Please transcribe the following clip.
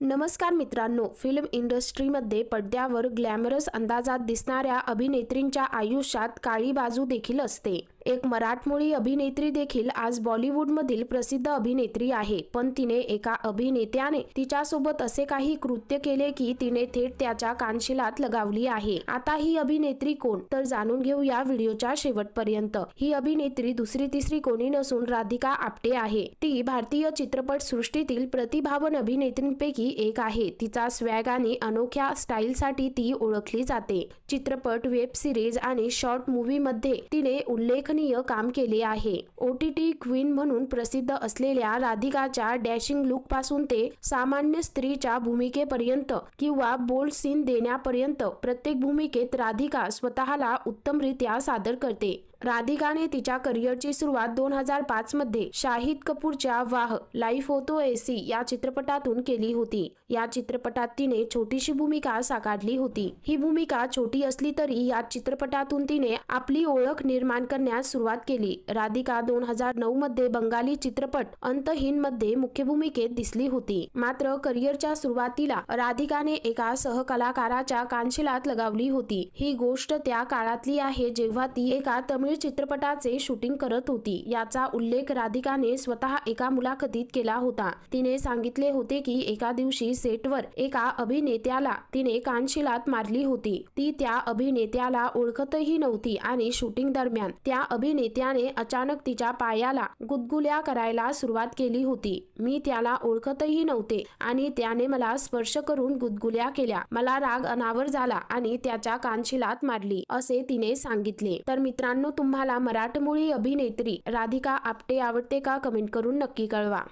नमस्कार मित्रांनो फिल्म इंडस्ट्रीमध्ये पडद्यावर ग्लॅमरस अंदाजात दिसणाऱ्या अभिनेत्रींच्या आयुष्यात काळी बाजू देखील असते. एक मराठमोळी अभिनेत्री देखील आज बॉलिवूडमधील प्रसिद्ध अभिनेत्री आहे. पण तिने एका अभिनेत्याने तिच्यासोबत असे काही कृत्य केले की तिने थेट त्याच्या कानशिलात लगावली आहे. आता ही अभिनेत्री कोण? तर जाणून घेऊ या व्हिडिओच्या शेवटपर्यंत. ही अभिनेत्री दुसरी तिसरी कोणी नसून राधिका आपटे आहे. ती भारतीय चित्रपट सृष्टीतील प्रतिभावन अभिनेत्रींपैकी एक आहे. तिचा स्वॅग आणि अनोख्या स्टाईलसाठी ती ओळखली जाते. चित्रपट वेब सिरीज आणि शॉर्ट मूव्हीमध्ये तिने उल्लेख उल्लेखनीय काम केले आहे. ओ टी टी क्वीन म्हणून प्रसिद्ध असलेल्या राधिकाच्या डॅशिंग लुकपासून ते सामान्य स्त्रीच्या भूमिकेपर्यंत किंवा बोल्ड सीन देण्यापर्यंत प्रत्येक भूमिकेत राधिका स्वतःला उत्तमरित्या सादर करते. राधिकाने तिच्या करिअरची सुरुवात दोन हजार पाच मध्ये शाहिद कपूरच्या वाह लाईफ होतो एसी या चित्रपटातून केली होती. या चित्रपटात तिने छोटीशी भूमिका साकारली होती. ही भूमिका छोटी असली तरी या चित्रपटातून तिने आपली ओळख निर्माण करण्यास सुरुवात केली. राधिका दोन हजार नऊ मध्ये बंगाली चित्रपट अंतहीन मध्ये मुख्य भूमिकेत दिसली होती. मात्र करिअरच्या सुरुवातीला राधिकाने एका सहकलाकाराच्या कानशिलात लगावली होती. ही गोष्ट त्या काळातली आहे जेव्हा ती एका तमिळ चित्रपटाचे शूटिंग करत होती. याचा उल्लेख राधिकाने स्वतः एका मुलाखतीत केला होता. तिने सांगितले होते की एका दिवशी सेटवर एका अभिनेत्याला तिने कानशिलात मारली होती. ती त्या अभिनेत्याला ओळखतही नव्हती आणि शूटिंग दरम्यान त्या अभिनेत्याने अचानक तिच्या पायाला गुदगुल्या करायला सुरुवात केली होती. मी त्याला ओळखतही नव्हते आणि त्याने मला स्पर्श करून गुदगुल्या केल्या. मला राग अनावर झाला आणि त्याच्या कानशिलात मारली असे तिने सांगितले. तर मित्रांनो तुम्हाला मराठमोळी अभिनेत्री राधिका आपटे आवडते का कमेंट करून नक्की कळवा.